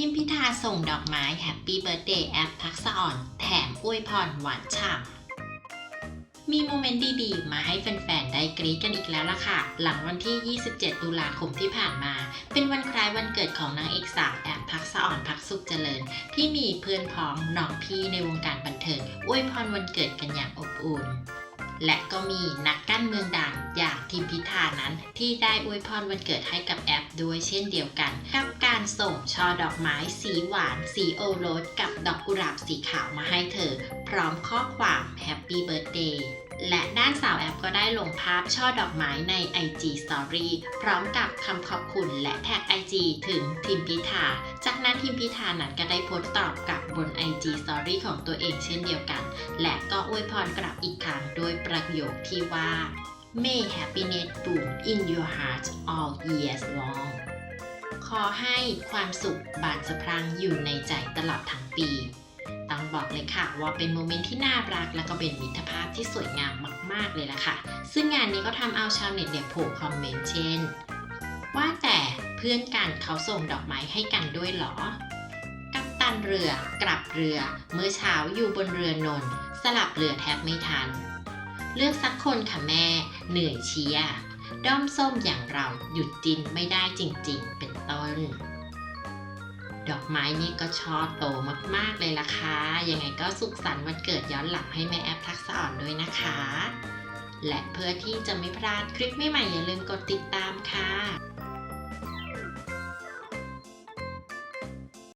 ทิมพิธาส่งดอกไม้แฮปปี้เบิร์ a เดย์แอปทักษะอ่อน แถมอวยพรหวานฉ่ำมีโมเมนต์ดีๆ มาให้แฟนๆ ได้กรี๊ดกันอีกแล้วล่ะค่ะ หลังวันที่ 27 ตุลาคมที่ผ่านมา เป็นวันคล้ายวันเกิดของนางเอกสาวแอปทักษะอ่อนพักสุขเจริญ ที่มีเพื่อนพ้องน้องพี่ในวงการบันเทิงอวยพรวันเกิดกันอย่างอบอุ่น และก็มีนักการเมืองดังอย่างทิมพิธานั้น ที่ได้อวยพรวันเกิดให้กับแอปด้วยเช่นเดียวกัน กับการส่งช่อดอกไม้สีหวาน สีโอโรสกับดอกกุหลาบสีขาวมาให้เธอ พร้อมข้อความ Happy Birthday และด้านสาวแอปก็ได้ลงภาพช่อดอกไม้ใน IG Story พร้อมกับคำขอบคุณและแท็ก IG ถึงทิมพิธา จากนั้นทิมพิธานั้นก็ได้โพสต์ตอบกลับบน IG Story ของตัวเองเช่นเดียวกัน และก็อวยพรกลับอีกครั้งโดยประโยคที่ว่า May happiness bloom in your heart all years long ขอให้ความสุขบานสะพรั่งอยู่ในใจตลอดทั้งปี ต้องบอกเลยค่ะ ว่าเป็นโมเมนต์ที่น่ารัก และก็เป็นมิตรภาพที่สวยงามมาก ๆ เลยล่ะค่ะ ซึ่งงานนี้ก็ทำเอาชาวเน็ตเนี่ยโผล่คอมเมนต์เช่น ว่าแต่เพื่อนกันเขาส่งดอกไม้ให้กันด้วยหรอ กัปตันเรือกลับเรือ เมื่อเช้าอยู่บนเรือนน สลับเรือแทบไม่ทัน เลือกสักคนค่ะแม่ เหนื่อยเชียด้อมส้มอย่างเราหยุดจินไม่ได้จริง ๆ เป็นต้น ดอกไม้นี่ก็ช่อโตมากๆเลยล่ะค่ะ ยังไงก็สุขสันต์วันเกิดย้อนหลังให้แม่แอปทักษะอ่อนด้วยนะคะ และเพื่อที่จะไม่พลาดคลิปใหม่ๆอย่าลืมกดติดตามค่ะ